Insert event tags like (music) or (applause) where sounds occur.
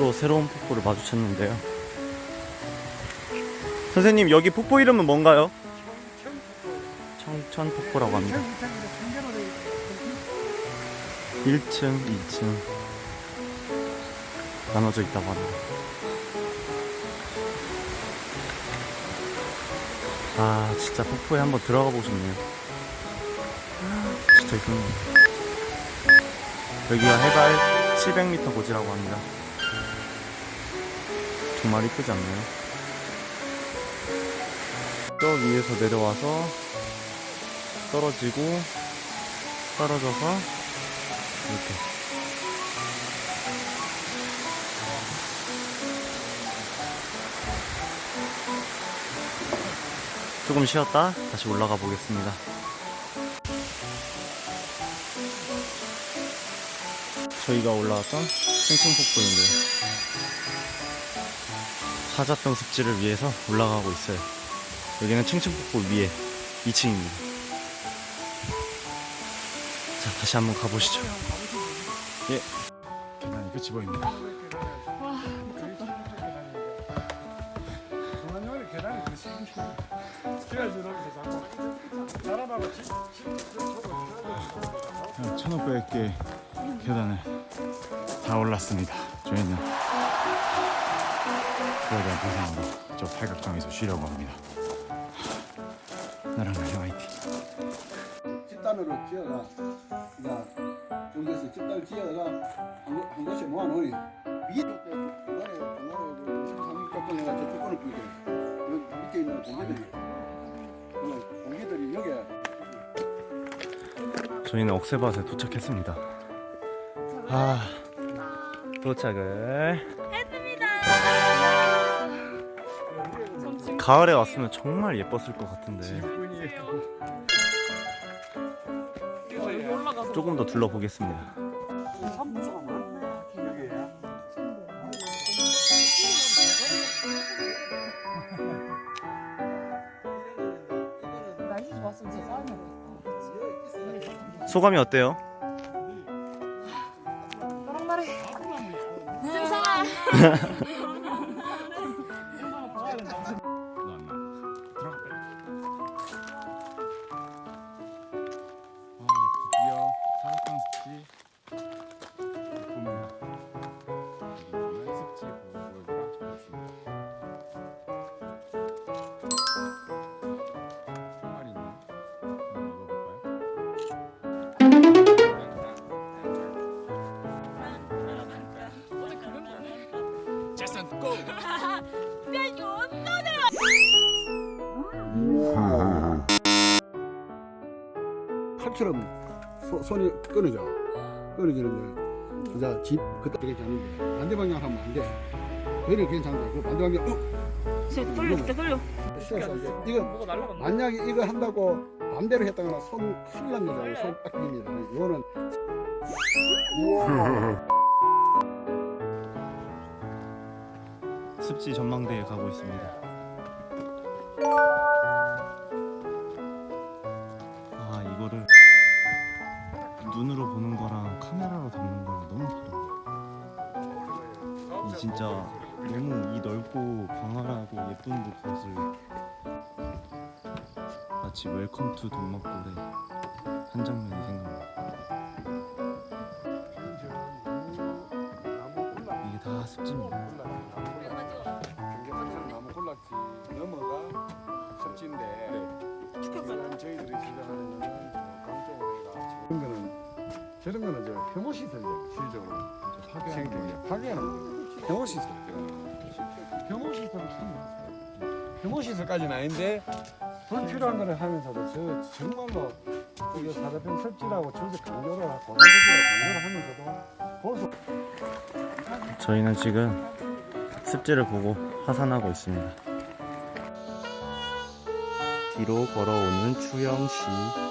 또 새로운 폭포를 마주쳤는데요. 선생님, 여기 폭포 이름은 뭔가요? 청천폭포라고 합니다. 1층, 2층 나눠져 있다고 합니다. 아, 진짜 폭포에 한번 들어가 보고 싶네요. 진짜 이쁘네요. 여기가 해발 700m 고지라고 합니다. 정말 이쁘지 않나요? 저 위에서 내려와서 떨어지고 떨어져서 이렇게 조금 쉬었다 다시 올라가 보겠습니다. 저희가 올라왔던 층층폭포인데 요. 찾았던 습지를 위해서 올라가고 있어요. 여기는 층층폭포 위에 2층입니다. 자, 다시 한번 가보시죠. 예. 계단이 끝이 보입니다. 그 사람하고 1500개 계단을 다 올랐습니다. 저희는 그에 대한 보상으로 저 팔각정에서 쉬려고 합니다. 나랑 나 화이팅. 집단으로 지어가 그러니까 중에서 집단을 지어가 한, 것- 한 것이 모아놓으니 위에 중간에 중간에 상륙작전해가 저쪽 거를 뿌리고 여기 밑에 있는 공기들이 그 공기들이 여기에 저희는 억새밭에 도착했습니다. 아, 도착을. 가을에 왔으면 정말 예뻤을 것 같은데 조금 더 둘러보겠습니다. 날씨 좋았으면 진짜 짜증 나겠다. 소감이 어때요? 말해. (laughs) 칼처럼 소, 손이 끊어져 끊어지는데 진짜 집 그때 되지 않는데 반대 방향 하면 안 돼. 그래 괜찮다. 그 반대 방향 어? 쟤 돌려, 진짜 돌려. 이거 만약에 이거 한다고 반대로 했다거나 손 큰일 납니다. 손 빡깁니다. 이거는 습지 전망대에 가고 있습니다. 이 진짜 너무 이 넓고 광활하고 예쁜 곳을 마치 웰컴 투 동막골의 한 장면이 생각나. 이게 다 습지입니다. 경계선상 나무 꼴락지 넘어가 섭지인데 지금 저희들이 지나가는 거는 강 쪽으로 해가 그런 거는 저런 거는 저 혐오시설이죠. 실적으로 파괴하는 파괴하는 거. 혐오시설. 혐오시설을 참 혐오시설까지는 아닌데 불필요한 거를 하면서도 저 정말로 이게 사대편 섭지라고 저렇게 강조를 하고 강조를 하면서도 볼수 저희는 지금 습지를 보고 하산하고 있습니다. 뒤로 걸어오는 추영 씨.